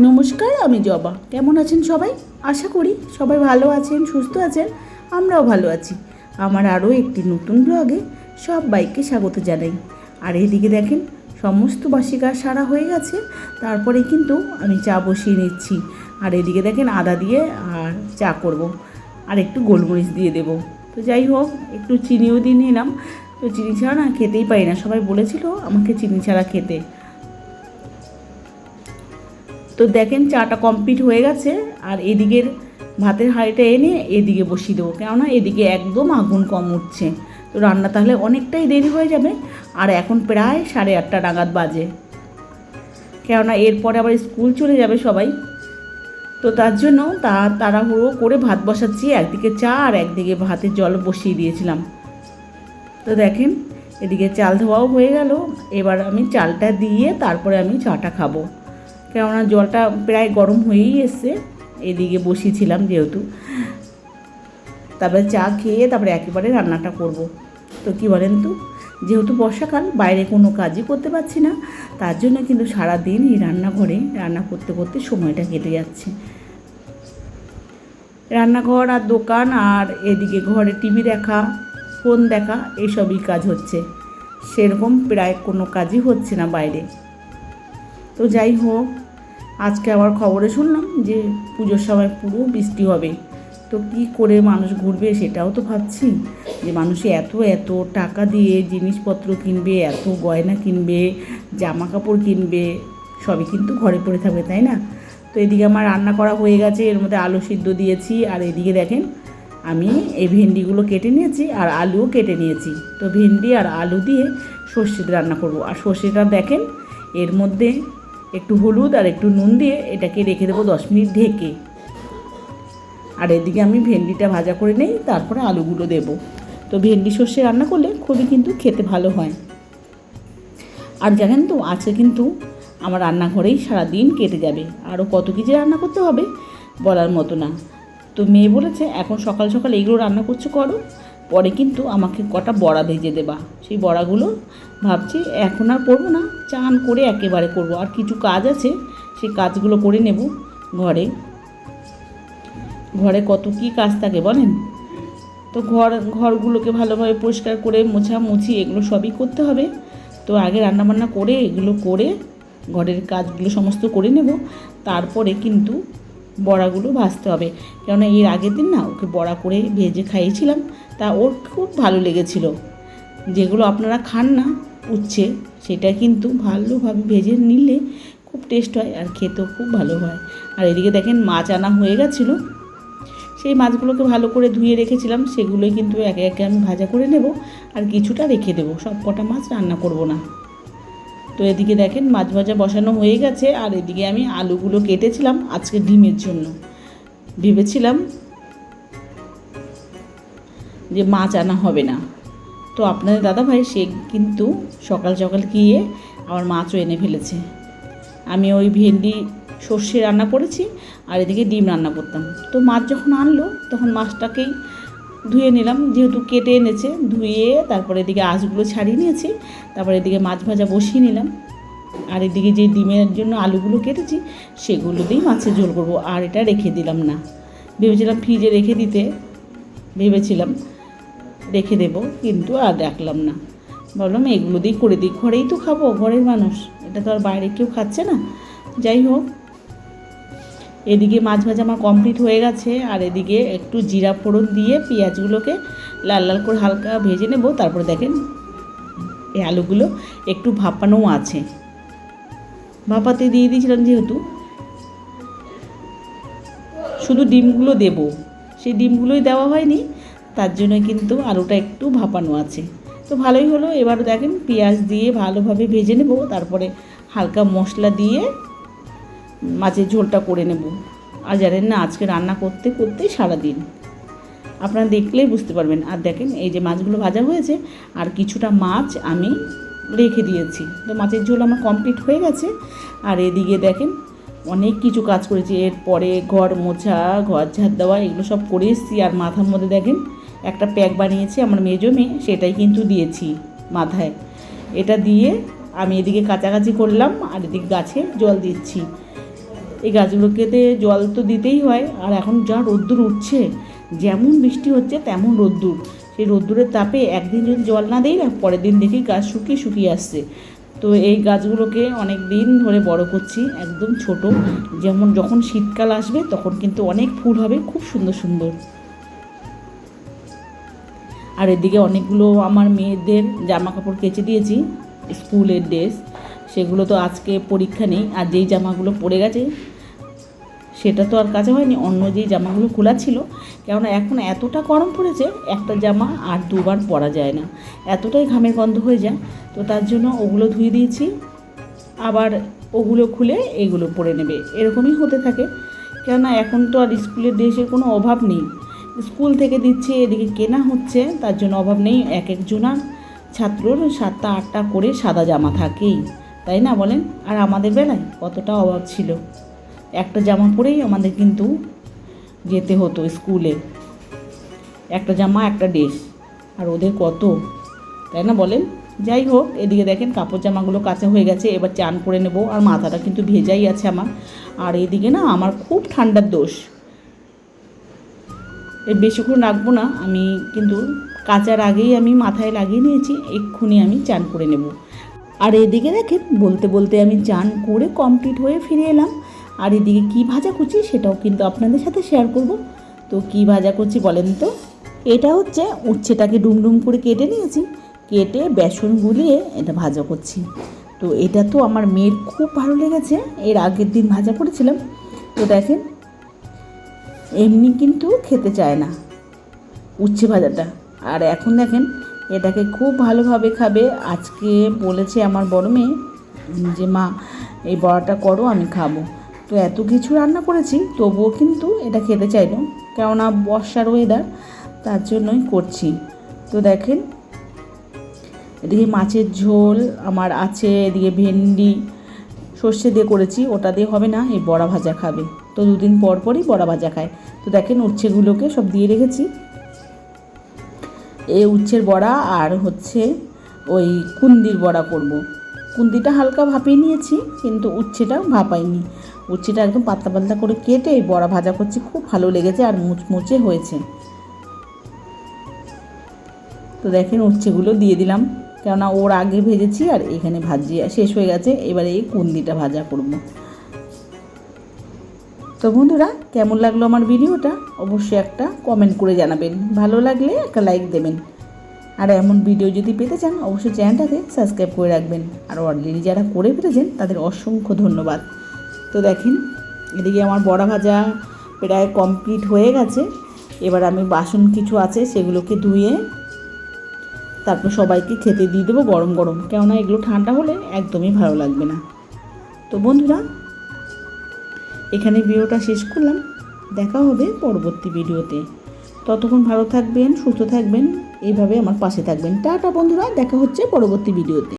নমস্কার, আমি জবা। কেমন আছেন সবাই? আশা করি সবাই ভালো আছেন, সুস্থ আছেন, আমরাও ভালো আছি। আমার আরও একটি নতুন ব্লগে সব বাইককে স্বাগত জানাই। আর এদিকে দেখেন, সমস্ত বাসি কাজ সারা হয়ে গেছে। তারপরে কিন্তু আমি চা বসিয়ে নিচ্ছি। আর এদিকে দেখেন আদা দিয়ে আর চা করব। আর একটু গোলমরিচ দিয়ে দেবো। তো যাই হোক, একটু চিনিও দিয়ে নিলাম। তো চিনি ছাড়া না খেতেই পারি না। সবাই বলেছিল আমাকে চিনি ছাড়া খেতে। তো দেখেন চাটা কমপ্লিট হয়ে গেছে, আর এদিকের ভাতের হাঁড়িটা এনে এদিকে বসিয়ে দেবো। কেননা এদিকে একদম আগুন কম উঠছে। তো রান্না তাহলে অনেকটাই দেরি হয়ে যাবে, আর এখন প্রায় সাড়ে আটটা নাগাদ বাজে। কেননা এরপরে আবার স্কুল চলে যাবে সবাই। তো তার জন্য তা তাড়াহুড়ো করে ভাত বসাচ্ছি, একদিকে চা আর একদিকে ভাতের জল বসিয়ে দিয়েছিলাম। তো দেখেন, এদিকে চাল ধোয়াও হয়ে গেল, এবার আমি চালটা দিয়ে তারপরে আমি চাটা খাব। কেননা জলটা প্রায় গরম হয়েই এসছে। এদিকে বসিয়েছিলাম যেহেতু। তারপরে চা খেয়ে তারপরে একেবারে রান্নাটা করব। তো কি বলেন তো? যেহেতু বর্ষাকাল, বাইরে কোনো কাজই করতে পারছি না। তার জন্য কিন্তু সারা দিন এই রান্নাঘরে রান্না করতে করতে সময়টা কেটে যাচ্ছে। রান্নাঘর আর দোকান আর এদিকে ঘরে টিভি দেখা, ফোন দেখা এইসবই কাজ হচ্ছে। সেরকম প্রায় কোনো কাজই হচ্ছে না বাইরে। তো যাই হোক আজকে আবার খবরে শুনলাম যে পুজোর সময় পুরো বৃষ্টি হবে। তো কি করে মানুষ ঘুরবে সেটাও তো ভাবছি। যে মানুষ এত এত টাকা দিয়ে জিনিসপত্র কিনবে, এত গয়না কিনবে জামা কাপড় কিনবে, সবই কিন্তু ঘরে পড়ে থাকবে, তাই না? তো এদিকে আমার রান্না করা হয়ে গেছে, এর মধ্যে আলু সিদ্ধ দিয়েছি, আর এদিকে দেখেন আমি এই ভেন্ডিগুলো কেটে নিয়েছি, আর আলুও কেটে নিয়েছি। তো ভেন্ডি আর আলু দিয়ে সর্ষে রান্না করব। আর সর্ষেটা দেখেন, এর মধ্যে একটু হলুদ আর একটু নুন দিয়ে এটাকে রেখে দেবো দশ মিনিট ঢেকে। আর এদিকে আমি ভেন্ডিটা ভাজা করে নেই, তারপরে আলুগুলো দেব। তো ভেন্ডি সর্ষে রান্না করলে খুবই কিন্তু খেতে ভালো হয়। আর জানেন তো, আজকে কিন্তু আমার রান্নাঘরেই সারা দিন কেটে যাবে। আরও কত কিছু রান্না করতে হবে, বলার মতো না। তো মেয়ে বলেছে, এখন সকাল সকাল এইগুলো রান্না করছ করো। পরে কিন্তু আমাকে কটা বড়া ভেজে দেবা। সেই বড়াগুলো ভাবছি এখন আর করব না, চান করে একেবারে করব। আর কিছু কাজ আছে, সেই কাজগুলো করে নেব ঘরে। ঘরে কত কি কাজ থাকে বলেন? তো ঘর, ঘরগুলোকে ভালোভাবে পরিষ্কার করে মোছা মুছি এগুলো সবই করতে হবে। তো আগে রান্নাবান্না করে এগুলো করে ঘরের কাজগুলো সমস্ত করে নেব। তারপরে কিন্তু বড়াগুলো ভাজতে হবে। কেননা এর আগের দিন না ওকে বড়া করে ভেজে খাইয়েছিলাম। তা ওর খুব ভালো লেগেছিল। যেগুলো আপনারা খান না, উচ্ছে, সেটা কিন্তু ভালোভাবে ভেজে নিলে খুব টেস্ট হয় আর খেতেও খুব ভালো হয়। আর এদিকে দেখেন মাছ আনা হয়ে গেছিল। সেই মাছগুলোকে ভালো করে ধুয়ে রেখেছিলাম, সেগুলোই কিন্তু একে একে আমি ভাজা করে নেব আর কিছুটা রেখে দেবো। সব কটা মাছ রান্না করব না। তো এদিকে দেখেন মাছ ভাজা বসানো হয়ে গেছে, আর এদিকে আমি আলুগুলো কেটেছিলাম আজকে ডিমের জন্য। ভেবেছিলাম যে মাছ আনা হবে না। তো আপনাদের দাদাভাই, সে কিন্তু সকাল সকাল গিয়ে আমার মাছও এনে ফেলেছে। আমি ওই ভেন্ডি, সর্ষে রান্না করেছি আর এদিকে ডিম রান্না করতাম। তো মাছ যখন আনলো, তখন মাছটাকেই ধুয়ে নিলাম। যেহেতু কেটে এনেছে, ধুয়ে তারপরে এদিকে আঁশগুলো ছাড়িয়ে নিয়েছি। তারপরে এদিকে মাছ ভাজা বসিয়ে নিলাম। আর এদিকে যে ডিমের জন্য আলুগুলো কেটেছি, সেগুলো দিয়েই মাছের ঝোল করব। আর এটা রেখে দিলাম না। ভেবেছিলাম ফ্রিজে রেখে দিতে। ভেবেছিলাম রেখে দেব, কিন্তু আর রাখলাম না। ভাবলাম এগুলো দিয়েই করে দিই, ঘরেই তো খাব, ঘরের মানুষ। এটা তো আর বাইরে কেউ খাচ্ছে না। যাই হোক, এদিকে মাছ ভাজা আমার কমপ্লিট হয়ে গেছে, আর এদিকে একটু জিরা ফোড়ন দিয়ে পেঁয়াজগুলোকে লাল লাল করে হালকা ভেজে নেব। তারপরে দেখেন, এই আলুগুলো একটু ভাপানোও আছে। ভাপাতে দিয়ে দিয়েছিলাম যেহেতু, শুধু ডিমগুলো দেব। সেই ডিমগুলোই দেওয়া হয়নি। তার জন্য কিন্তু আলুটা একটু ভাপানো আছে। তো ভালোই হলো, এবার দেখেন পেঁয়াজ দিয়ে ভালোভাবে ভেজে নেব, তারপরে হালকা মশলা দিয়ে মাছের ঝোলটা করে নেব। আর জানেন না, আজকে রান্না করতে করতেই সারাদিন। আপনারা দেখলেই বুঝতে পারবেন। আর দেখেন এই যে মাছগুলো ভাজা হয়েছে, আর কিছুটা মাছ আমি রেখে দিয়েছি। তো মাছের ঝোল আমার কমপ্লিট হয়ে গেছে। আর এদিকে দেখেন অনেক কিছু কাজ করেছি। এরপরে ঘর মোছা, ঘর ঝাড় দেওয়া, এগুলো সব করে এসেছি। আর মাথার মধ্যে দেখেন একটা প্যাক বানিয়েছি, আমার মেজো মেয়ে সেটাই কিন্তু দিয়েছি মাথায়। এটা দিয়ে আমি এদিকে কাছাকাছি করলাম, আর এদিকে গাছে জল দিচ্ছি। এই গাছগুলোকেতে জল তো দিতেই হয়, আর এখন যা রোদ্দুর উঠছে, যেমন বৃষ্টি হচ্ছে তেমন রোদ্দুর। সেই রোদ্দুরের তাপে একদিন যদি জল না দেই না, পরের দিন দেখি গাছ শুকিয়ে শুকিয়ে আসছে। তো এই গাছগুলোকে অনেক দিন ধরে বড় করছি, একদম ছোট। যেমন যখন শীতকাল আসবে, তখন কিন্তু অনেক ফুল হবে, খুব সুন্দর সুন্দর। আর এদিকে অনেকগুলো আমার মেয়েদের জামা কাপড় কেচে দিয়েছি, স্কুলের ড্রেস। সেগুলো তো আজকে পরীক্ষা নেই, আর যেই জামাগুলো পড়ে গেছে, সেটা তো আর কাছে হয়নি, অন্য যেই জামাগুলো খোলা ছিল। কেননা এখন এতটা গরম পড়েছে, একটা জামা আর দুবার পরা যায় না। এতটাই ঘামের গন্ধ হয়ে যায়, তো তার জন্য ওগুলো ধুয়ে দিয়েছি, আবার ওগুলো খুলে এগুলো পরে নেবে। এরকমই হতে থাকে। কেননা এখন তো আর স্কুলের ড্রেসের কোনো অভাব নেই। স্কুল থেকে দিচ্ছে, এদিকে কেনা হচ্ছে, তার জন্য অভাব নেই এক একজনার ছাত্রর সাতটা, আটটা করে সাদা জামা থাকেই, তাই না বলেন? আর আমাদের বেলায় কতটা অভাব ছিল। একটা জামা পরেই আমাদের কিন্তু যেতে হতো স্কুলে। একটা জামা, একটা ড্রেস, আর ওদের কত, তাই না বলেন? যাই হোক, এদিকে দেখেন কাপড় জামাগুলো কাঁচা হয়ে গেছে, এবার চান করে নেব, আর মাথাটা কিন্তু ভেজাই আছে আমার। আর এদিকে না, আমার খুব ঠান্ডার দোষ। বেশিক্ষণ রাখব না। আমি কিন্তু কাচার আগেই আমি মাথায় লাগিয়ে নিয়েছি, এক্ষুনি আমি চান করে নেব। আর এদিকে দেখেন, বলতে বলতে আমি চান করে কমপ্লিট হয়ে ফিরে এলাম। আর এদিকে কী ভাজা করছি সেটাও কিন্তু আপনাদের সাথে শেয়ার করব। তো কী ভাজা করছি বলেন তো? এটা হচ্ছে উচ্ছেটাকে ডুমডুম করে কেটে নিয়েছি। কেটে বেসন গুলিয়ে এটা ভাজা করছি। তো এটা তো আমার মেয়ের খুব ভালো লেগেছে। এর আগের দিন ভাজা করেছিলাম। তো দেখেন এমনি কিন্তু খেতে চায় না। উচ্ছে ভাজাটা। আর এখন দেখেন, এটাকে খুব ভালোভাবে খাবে। আজকে বলেছে আমার বড় মেয়ে যে, মা, এই বড়াটা করো, আমি খাব। তো এত কিছু রান্না করেছি, তবুও কিন্তু এটা খেতে চাইলো। কেননা বর্ষার ওয়েদার তার জন্যই করছি। তো দেখেন, এদিকে মাছের ঝোল, আমার আছে এদিকে ভেন্ডি, সর্ষে দিয়ে করেছি, ওটা দিয়ে হবে না, এই বড়া ভাজা খাবে। তো দুদিন পর পরই বড়া ভাজা খায়। তো দেখেন উচ্ছেগুলোকে সব দিয়ে রেখেছি। এই উচ্ছের বড়া আর হচ্ছে ওই কুন্দির বড়া করব। কুন্দিটা হালকা ভাপিয়ে নিয়েছি, কিন্তু উচ্ছেটা ভাপাইনি। উচ্ছেটা একদম পাতলা পাতলা করে কেটে বড়া ভাজা করছি, খুব ভালো লেগেছে আর মুচমুচে হয়েছে। তো দেখেন উচ্ছেগুলো দিয়ে দিলাম, কেননা ওর আগে ভেজেছি আর এখানে ভাজিয়ে শেষ হয়ে গেছে, এবারে এই কুন্দিটা ভাজা করব। তো বন্ধুরা, কেমন লাগল আমার ভিডিওটা? অবশ্যই একটা কমেন্ট করে জানাবেন। ভালো লাগলে একটা লাইক দেবেন। আর এমন ভিডিও যদি পেতে চান, অবশ্যই চ্যানেলটাকে সাবস্ক্রাইব করে রাখবেন। আর অলরেডি যারা করে ফেলেছেন, তাদের অসংখ্য ধন্যবাদ। তো দেখেন, এদিকে আমার বড়া ভাজা প্রায় কমপ্লিট হয়ে গেছে। এবার আমি বাসন কিছু আছে, সেগুলোকে ধুয়ে তারপর সবাইকে খেতে দিয়ে দেবো গরম গরম। কেননা এগুলো ঠান্ডা হলে একদমই ভালো লাগবে না। তো বন্ধুরা এখানে ভিডিওটা শেষ করলাম। দেখা হবে পরবর্তী ভিডিওতে। ততক্ষণ ভালো থাকবেন, সুস্থ থাকবেন, এইভাবে আমার পাশে থাকবেন। টাটা বন্ধুরা, দেখা হচ্ছে পরবর্তী ভিডিওতে।